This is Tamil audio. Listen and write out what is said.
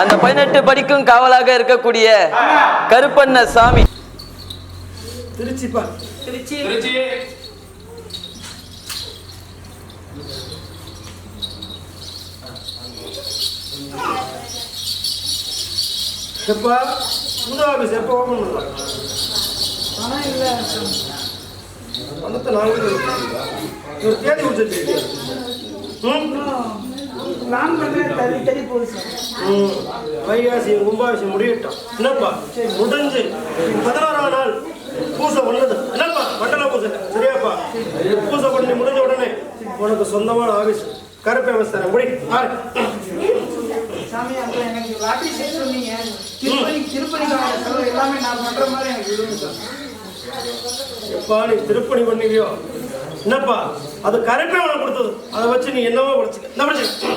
அந்த பதினெட்டு படிக்கும் காவலாக இருக்கக்கூடிய கருப்பண்ண சாமி. திருச்சிப்பா திருச்சி. திருச்சி. எப்பா? புது ஆஃபீஸ் எப்போ ஓப்பன் பண்ணலாம் பணம் இல்லை. பணத்தை நாங்களே ஒரு தேதி கொடுத்துருக்கீங்க ம்? பிளான் பண்ணுறேன் போகுது சார் ம் வைகாசி கும்பாபிஷி முடியட்டும். என்னப்பா? முடிஞ்சு பதினாறாம் நாள் பூசை பண்ணது. என்னப்பா? மண்டல பூசை. சரியாப்பா? பூசை பண்ணி முடிஞ்ச உடனே உனக்கு சொந்தமான ஆஃபீஸ் கருப்பை அவஸ்தை முடி சாமி அப்புறம் எனக்கு லாட்டரி சேர்த்து சொன்னீங்க. திருப்பதி திருப்பதிக்கான செலவு எல்லாமே நான் பண்ணுற மாதிரி எனக்கு விடுங்க சார் எப்பா நீ திருப்பணி பண்ணுவியோ என்னப்பா? அது கருப்பை உனக்கு கொடுத்தது. அதை வச்சு நீ என்னவோ படிச்சுக்க என்ன படிச்சுக்க